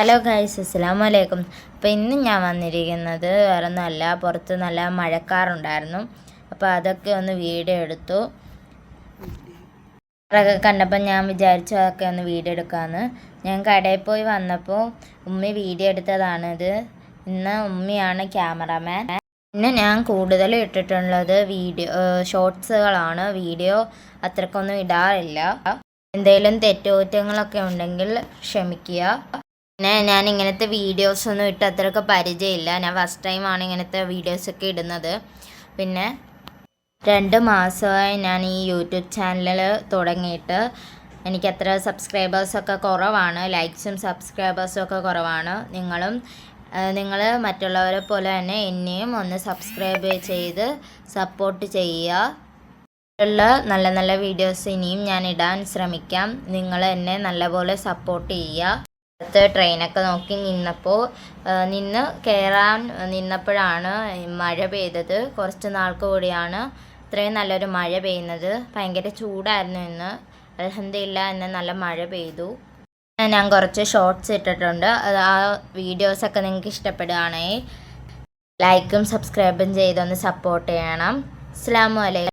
Hello guys അസ്സാം വലൈക്കും അപ്പോൾ ഇന്ന് ഞാൻ വന്നിരിക്കുന്നത് വേറെ ഒന്നുമല്ല പുറത്ത് നല്ല മഴക്കാറുണ്ടായിരുന്നു. അപ്പോൾ അതൊക്കെ ഒന്ന് വീഡിയോ എടുത്തു. അതൊക്കെ കണ്ടപ്പോൾ ഞാൻ വിചാരിച്ചു അതൊക്കെ ഒന്ന് വീഡിയോ എടുക്കാമെന്ന് ഞാൻ കടയിൽ പോയി വന്നപ്പോൾ ഉമ്മി വീഡിയോ എടുത്തതാണിത് ഇന്ന് ഉമ്മിയാണ് ക്യാമറമാൻ. പിന്നെ ഞാൻ കൂടുതലും ഇട്ടിട്ടുള്ളത് വീഡിയോ ഷോർട്സുകളാണ്. വീഡിയോ അത്രക്കൊന്നും ഇടാറില്ല. എന്തെങ്കിലും തെറ്റുകുറ്റങ്ങളൊക്കെ ഉണ്ടെങ്കിൽ ക്ഷമിക്കുക. പിന്നെ ഞാൻ ഇങ്ങനത്തെ വീഡിയോസ് ഒന്നും ഇട്ട് അത്രയൊക്കെ പരിചയമില്ല. ഞാൻ ഫസ്റ്റ് ടൈമാണ് ഇങ്ങനത്തെ വീഡിയോസൊക്കെ ഇടുന്നത്. പിന്നെ രണ്ട് മാസമായി ഞാൻ ഈ യൂട്യൂബ് ചാനൽ തുടങ്ങിയിട്ട്. എനിക്കത്ര സബ്സ്ക്രൈബേഴ്സൊക്കെ കുറവാണ്. ലൈക്സും സബ്സ്ക്രൈബേഴ്സും ഒക്കെ കുറവാണ്. നിങ്ങളും നിങ്ങൾ മറ്റുള്ളവരെ പോലെ തന്നെ എന്നെയും ഒന്ന് സബ്സ്ക്രൈബ് ചെയ്ത് സപ്പോർട്ട് ചെയ്യുക. ഉള്ള നല്ല നല്ല വീഡിയോസ് ഇനിയും ഞാൻ ഇടാൻ ശ്രമിക്കാം. നിങ്ങൾ എന്നെ നല്ലപോലെ സപ്പോർട്ട് ചെയ്യുക. അടുത്ത് ട്രെയിനൊക്കെ നോക്കി നിന്നപ്പോൾ നിന്ന് കയറാൻ നിന്നപ്പോഴാണ് മഴ പെയ്തത്. കുറച്ച് നാൾക്ക് കൂടിയാണ് ഇത്രയും നല്ലൊരു മഴ പെയ്യുന്നത്. ഭയങ്കര ചൂടായിരുന്നു ഇന്ന്. അലഹമില്ല ഇന്ന് നല്ല മഴ പെയ്തു. ഞാൻ കുറച്ച് ഷോർട്സ് ഇട്ടിട്ടുണ്ട്. അത് ആ വീഡിയോസൊക്കെ നിങ്ങൾക്ക് ഇഷ്ടപ്പെടുകയാണെങ്കിൽ ലൈക്കും സബ്സ്ക്രൈബും ചെയ്തൊന്ന് സപ്പോർട്ട് ചെയ്യണം. അസ്സാം വലൈക്കും